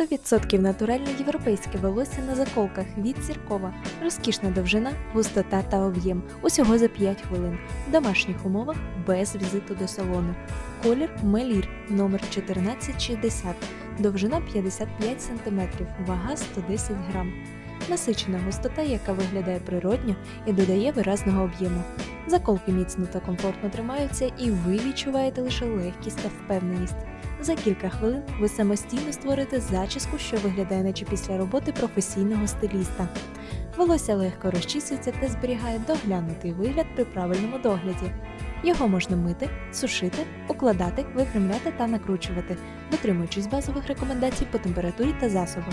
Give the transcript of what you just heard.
100% натуральне європейське волосся на заколках від зіркова, розкішна довжина, густота та об'єм. Усього за 5 хвилин. В домашніх умовах без візиту до салону. Колір Мелір номер 1460, довжина 55 см, вага 110 грам. Насичена густота, яка виглядає природньо і додає виразного об'єму. Заколки міцно та комфортно тримаються, і ви відчуваєте лише легкість та впевненість. За кілька хвилин ви самостійно створите зачіску, що виглядає наче після роботи професійного стиліста. Волосся легко розчісується та зберігає доглянутий вигляд при правильному догляді. Його можна мити, сушити, укладати, випрямляти та накручувати, дотримуючись базових рекомендацій по температурі та засобу.